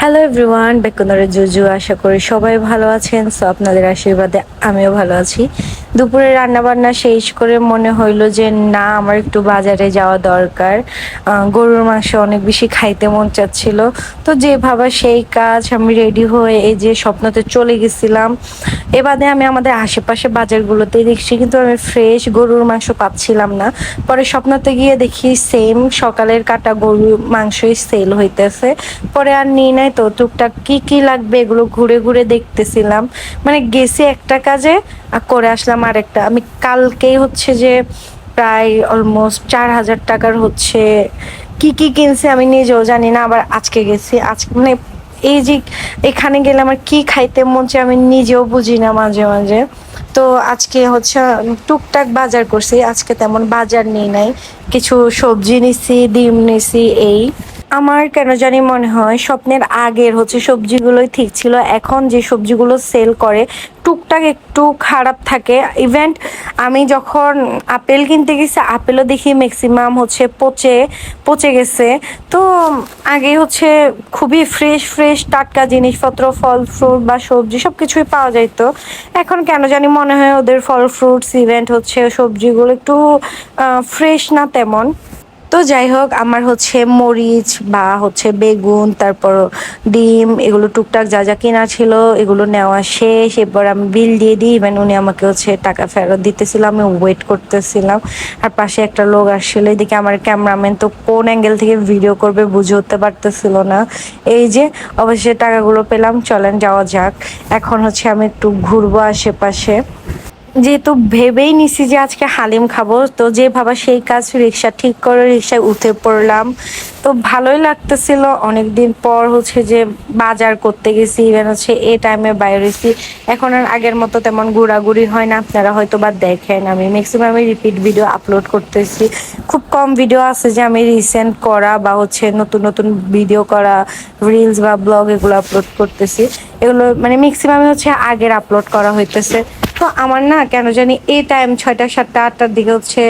Hello everyone বেকুনারে জুজু আশা করি সবাই ভালো আছেন। সো আপনাদের আশীর্বাদে আমিও ভালো আছি। দুপুরে রান্না বান্না শেষ করে মনে হইল যে, না, আমার একটু বাজারে যাওয়া দরকার। গরুর মাংস অনেক বেশি খাইতে মন চাচ্ছিল। তো যে ভাবা সেই কাজ আমি রেডি হয়ে এই যে স্বপ্নতে চলে গেছিলাম এবারে আমি আমাদের আশেপাশে বাজারগুলোতেই দেখছি, কিন্তু আমি ফ্রেশ গরুর মাংস পাচ্ছিলাম না। পরে স্বপ্নতে গিয়ে দেখি সেম সকালের কাটা গরুর মাংসই সেল হইতেছে। পরে আর নিই নাই তো, টুকটাক কি কি লাগবে এগুলো ঘুরে ঘুরে দেখতেছিলাম। মানে গেছি একটা কাজে, আর করে আসলাম আরেকটা। আমি কালকেই হচ্ছে যে প্রায় অলমোস্ট চার হাজার টাকার হচ্ছে কি কি কিনছে আমি নিজেও জানি না, আবার আজকে গেছি। আজকে মানে এই যে এখানে গেলে আমার কি খাইতে মন চায় আমি নিজেও বুঝি না মাঝে মাঝে। তো আজকে হচ্ছে টুকটাক বাজার করছি, আজকে তেমন বাজার নেই নাই। কিছু সবজি নিছি, ডিম নিছি, এই। আমার কেন জানি মনে হয় স্বপ্নের আগের হচ্ছে সবজিগুলোই ঠিক ছিল। এখন যে সবজিগুলো সেল করে, টুকটাক একটু খারাপ থাকে। ইভেন্ট আমি যখন আপেল কিনতে গেছি, আপেলও দেখি ম্যাক্সিমাম হচ্ছে পচে পচে গেছে। তো আগে হচ্ছে খুবই ফ্রেশ ফ্রেশ টাটকা জিনিসপত্র, ফল ফ্রুট বা সবজি সব কিছুই পাওয়া যাইতো। এখন কেন জানি মনে হয় ওদের ফল ফ্রুটস ইভেন্ট হচ্ছে সবজিগুলো একটু ফ্রেশ না তেমন। তো যাই হোক, আমার হচ্ছে মরিচ বা হচ্ছে বেগুন, তারপর ডিম, এগুলো টুকটাক যা যা কেনা ছিল, এগুলো নেওয়া শেষ। এরপর আমি বিল দিয়ে দিই, ইভেন উনি আমাকে হচ্ছে টাকা ফেরত দিতেছিল, আমি ওয়েট করতেছিলাম। আর পাশে একটা লোক আসছিল, এদিকে আমার ক্যামেরাম্যান তো কোন অ্যাঙ্গেল থেকে ভিডিও করবে বুঝে উঠতে পারতেছিল না। এই যে অবশ্যই টাকাগুলো পেলাম, চলেন যাওয়া যাক। এখন হচ্ছে আমি একটু ঘুরবো আশেপাশে। যেহেতু ভেবেই নিছি যে আজকে হালিম খাব, তো যে ভাবা সেই কাজ রিক্সা ঠিক করে রিক্সায় উঠে পড়লাম। তো ভালোই লাগতেছিল। অনেকদিন পর হচ্ছে যে বাজার করতে গেছি ইভেন হচ্ছে এ টাইমে বাইরে হয়েছি। এখন আর আগের মতো তেমন ঘোরাঘুরি হয় না, আপনারা হয়তো বা দেখেন। আমি ম্যাক্সিমাম রিপিট ভিডিও আপলোড করতেছি। খুব কম ভিডিও আছে যে আমি রিসেন্ট করা বা হচ্ছে নতুন নতুন ভিডিও করা রিলস বা ব্লগ এগুলো আপলোড করতেছি। এগুলো মানে ম্যাক্সিমামে হচ্ছে আগের আপলোড করা হইতেছে। তো আমার না কেন জানি এই টাইম ছয়টা, সাতটা, আটটার দিকে হচ্ছে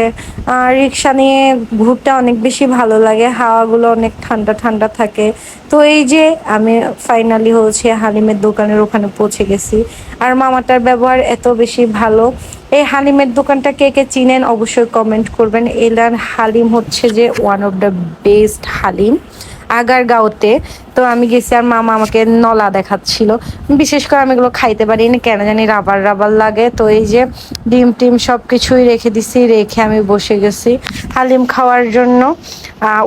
রিক্সা নিয়ে ঘুরতে অনেক বেশি ভালো লাগে। হাওয়াগুলো অনেক ঠান্ডা ঠান্ডা থাকে। তো এই যে আমি ফাইনালি হচ্ছে হালিমের দোকানের ওখানে পৌঁছে গেছি। আর মামাটার ব্যবহার এত বেশি ভালো। এই হালিমের দোকানটা কে কে চিনেন অবশ্যই কমেন্ট করবেন। এলার হালিম হচ্ছে যে one of the best haleem. আগারগাঁওতে। তো আমি গেছি আর মামা আমাকে নলা দেখাচ্ছিল। বিশেষ করে আমি এগুলো খাইতে পারি না কেন জানি রাবার রাবার লাগে। তো এই যে ডিম টিম সব কিছুই রেখে দিছি, রেখে আমি বসে গেছি হালিম খাওয়ার জন্য।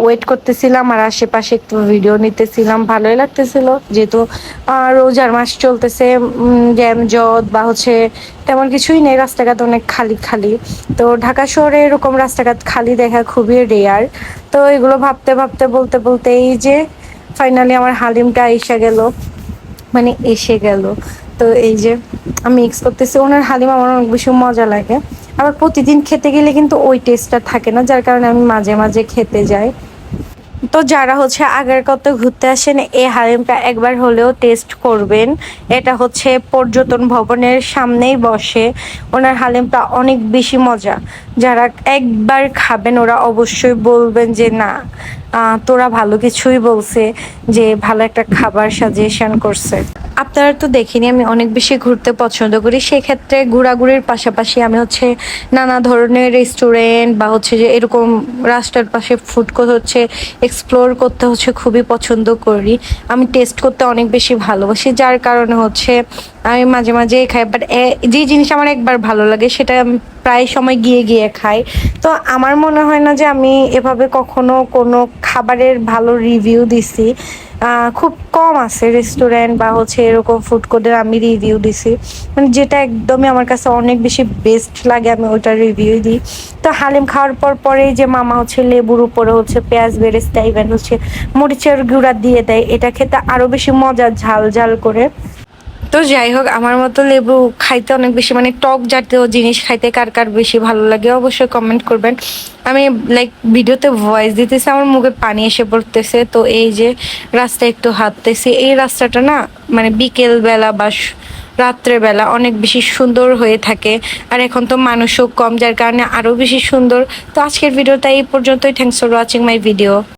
ওয়েট করতেছিলাম আর আশেপাশে একটু ভিডিও নিতেছিলাম, ভালোই লাগতেছিল। যেহেতু রোজার মাস চলতেছে জ্যাম জট বা হচ্ছে তেমন কিছুই নেই, রাস্তাঘাট অনেক খালি খালি। তো ঢাকা শহরে এরকম রাস্তাঘাট খালি দেখা খুবই রেয়ার তো এগুলো ভাবতে ভাবতে, বলতে বলতে এই যে ফাইনালি আমার হালিমটা এসে গেল। মানে এসে গেল। তো এই যে আমি মিক্স করতেছি, ওনার হালিম আমার অনেক বেশি মজা লাগে। আবার প্রতিদিন খেতে গেলে কিন্তু ওই টেস্টটা থাকে না, যার কারণে আমি মাঝে মাঝে খেতে যাই। তো যারা হচ্ছে আগের কত ঘুরতে আসেন এই হালিমটা একবার হলেও টেস্ট করবেন। এটা হচ্ছে পর্যটন ভবনের সামনেই বসে। ওনার হালিমটা অনেক বেশি মজা। যারা একবার খাবেন, ওরা অবশ্যই বলবেন যে, না তোরা ভালো কিছুই বলছে যে, ভালো একটা খাবার সাজেশন করছে। আপনারা তো দেখিনি, আমি অনেক বেশি ঘুরতে পছন্দ করি। সেক্ষেত্রে ঘোরাঘুরির পাশাপাশি আমি হচ্ছে নানা ধরনের রেস্টুরেন্ট বা হচ্ছে যে এরকম রাস্তার পাশে ফুড কোর্ট হচ্ছে এক্সপ্লোর করতে হচ্ছে খুবই পছন্দ করি। আমি টেস্ট করতে অনেক বেশি ভালোবাসি, যার কারণে হচ্ছে আমি মাঝে মাঝে খাই বাট যে জিনিস আমার একবার ভালো লাগে সেটা প্রায় সময় গিয়ে গিয়ে খাই। তো আমার মনে হয় না যে আমি এভাবে কখনো কোনো খাবারের ভালো রিভিউ দিছি। খুব কম আছে রেস্টুরেন্ট বা হচ্ছে এরকম ফুড কোর্টের আমি রিভিউ দিছি। মানে যেটা একদমই আমার কাছে অনেক বেশি বেস্ট লাগে আমি ওইটা রিভিউ দিই। তো হালিম খাওয়ার পর পরেই যে মামা হচ্ছে লেবুর উপরে হচ্ছে পেঁয়াজ বেরেস্তা ইভেন হচ্ছে মরিচের গুঁড়া দিয়ে দেয়, এটা খেতে আরও বেশি মজা ঝাল ঝাল করে। তো যাই হোক, আমার মতো লেবু খাইতে অনেক বেশি মানে টক জাতীয় জিনিস খাইতে কার কার বেশি ভালো লাগে অবশ্যই কমেন্ট করবেন। আমি লাইক ভিডিওতে ভয়েস দিতেছি, আমার মুখে পানি এসে পড়তেছে। তো এই যে রাস্তা একটু হাঁটতেছি, এই রাস্তাটা না মানে বিকেল বেলা বা রাত্রেবেলা অনেক বেশি সুন্দর হয়ে থাকে। আর এখন তো মানুষও কম, যার কারণে আরও বেশি সুন্দর। তো আজকের ভিডিওটা এই পর্যন্তই। Thanks for watching my video